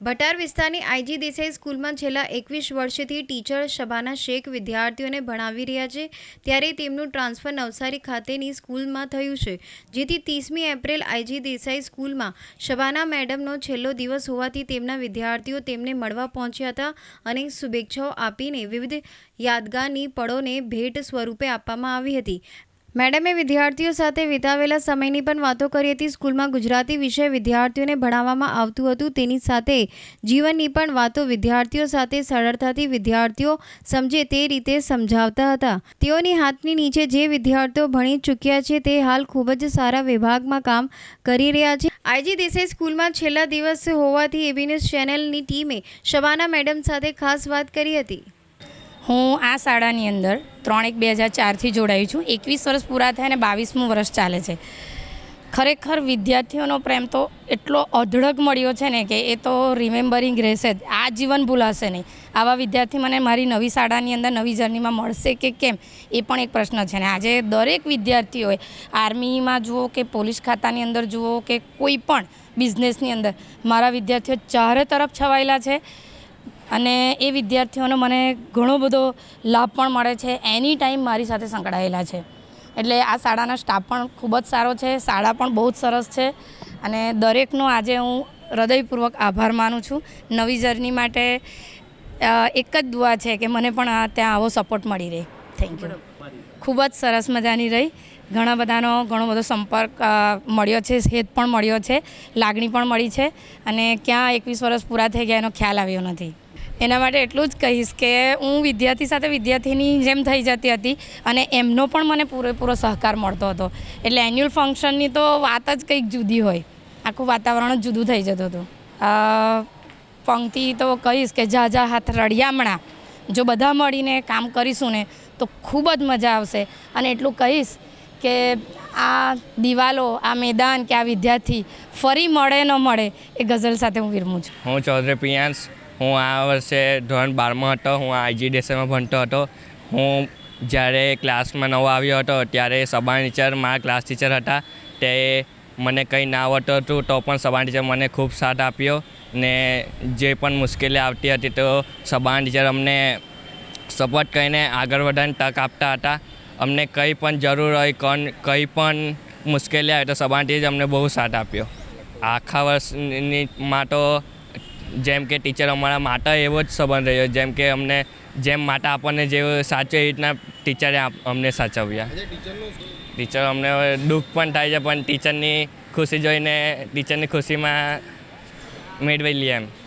ભટાર વિસ્તારની આઈજી દેસાઈ સ્કૂલમાં છેલ્લા એકવીસ વર્ષથી ટીચર શબાના શેખ વિદ્યાર્થીઓને ભણાવી રહ્યા છે. ત્યારે તેમનું ટ્રાન્સફર નવસારી ખાતેની સ્કૂલમાં થયું છે. જેથી ત્રીસમી એપ્રિલ આઈજી દેસાઈ સ્કૂલમાં શબાના મેડમનો છેલ્લો દિવસ હોવાથી તેમના વિદ્યાર્થીઓ તેમને મળવા પહોંચ્યા હતા અને શુભેચ્છાઓ આપીને વિવિધ યાદગારની પળોને ભેટ સ્વરૂપે આપવામાં આવી હતી. મેડમે વિદ્યાર્થીઓ સાથે વિતાવેલા સમયની પણ વાતો કરી હતી. સ્કૂલમાં ગુજરાતી વિષય વિદ્યાર્થીઓને ભણાવવામાં આવતું હતું. તેની સાથે જીવનની પણ વાતો વિદ્યાર્થીઓ સાથે સરળતાથી વિદ્યાર્થીઓ સમજે તે રીતે સમજાવતા હતા. તેઓની હાથની નીચે જે વિદ્યાર્થીઓ ભણી ચૂક્યા છે તે હાલ ખૂબ જ સારા વિભાગમાં કામ કરી રહ્યા છે. આઈજી દેસાઈ સ્કૂલમાં છેલ્લા દિવસ હોવાથી એબી ન્યૂઝ ચેનલની ટીમે શબાના મેડમ સાથે ખાસ વાત કરી હતી. હું આ શાળાની અંદર ત્રણ એક બે હજાર ચારથી જોડાઈ છું. એકવીસ વર્ષ પૂરા થયા અને બાવીસમું વર્ષ ચાલે છે. ખરેખર વિદ્યાર્થીઓનો પ્રેમ તો એટલો અઢળક મળ્યો છે ને કે એ તો રિમેમ્બરિંગ રહેશે જ. આ જીવન ભૂલાશે નહીં. આવા વિદ્યાર્થી મને મારી નવી શાળાની અંદર નવી જર્નીમાં મળશે કે કેમ? એ પણ એક પ્રશ્ન છે ને આજે દરેક વિદ્યાર્થીઓએ આર્મીમાં જુઓ કે પોલીસ ખાતાની અંદર જુઓ કે કોઈ પણ બિઝનેસની અંદર, મારા વિદ્યાર્થીઓ ચારે તરફ છવાયેલા છે. અને એ વિદ્યાર્થીઓનો મને ઘણો બધો લાભ પણ મળે છે. એની ટાઈમ મારી સાથે સંકળાયેલા છે. એટલે આ શાળાનો સ્ટાફ પણ ખૂબ જ સારો છે. શાળા પણ બહુ જ સરસ છે. અને દરેકનો આજે હું હૃદયપૂર્વક આભાર માનું છું. નવી જર્ની માટે એક જ દુઆ છે કે મને પણ ત્યાં આવો સપોર્ટ મળી રહે. થેન્ક યુ ખૂબ જ સરસ મજાની રહી. ઘણા બધાનો ઘણો બધો સંપર્ક મળ્યો છે, હેત પણ મળ્યો છે, લાગણી પણ મળી છે. અને ક્યાં એકવીસ વર્ષ પૂરા થઈ ગયા એનો ખ્યાલ આવ્યો નથી. એના માટે એટલું જ કહીશ કે હું વિદ્યાર્થી સાથે વિદ્યાર્થીની જેમ થઈ જતી હતી અને એમનો પણ મને પૂરેપૂરો સહકાર મળતો હતો. એટલે એન્યુઅલ ફંક્શનની તો વાત જ કંઈક જુદી હોય. આખું વાતાવરણ જ જુદું થઈ જતું હતું. પંક્તિ તો કહીશ કે જા જા હાથ રળિયામણા. જો બધા મળીને કામ કરીશું ને, તો ખૂબ જ મજા આવશે. અને એટલું કહીશ કે આ દિવાલો, આ મેદાન કે આ વિદ્યાર્થી ફરી મળે ન મળે એ ગઝલ સાથે હું વિરમું છું. હું ચૌધરી પિયાંશ હું આ વર્ષે ધોરણ બારમાં હતો, હું આઈજી ડેસેમાં ભણતો હતો. હું જ્યારે ક્લાસમાં નવો આવ્યો હતો, ત્યારે સબાણ ટીચર મારા ક્લાસ ટીચર હતા. તે મને કંઈ ના આવડતું હતું, તો પણ સબાણ ટીચર મને ખૂબ સાથ આપ્યો ને જે પણ મુશ્કેલી આવતી હતી, તો સબાણ ટીચર અમને સપોર્ટ કરીને આગળ વધવાની તક આપતા હતા. અમને કંઈ પણ જરૂર હોય, કોણ, કંઈ પણ મુશ્કેલી આવે, તો સબાણ ટીચર અમને બહુ સાથ આપ્યો. આખા વર્ષની, માં તો જેમ કે ટીચર અમારા માટે એવો જ સંબંધ રહ્યો. જેમ કે અમને જેમ માતા આપણને જે સાચવે એ રીતના ટીચરે અમને સાચવ્યા. ટીચર અમને દુઃખ પણ થાય છે પણ ટીચરની ખુશી જોઈને ટીચરની ખુશીમાં મેળવી લઈએ એમ.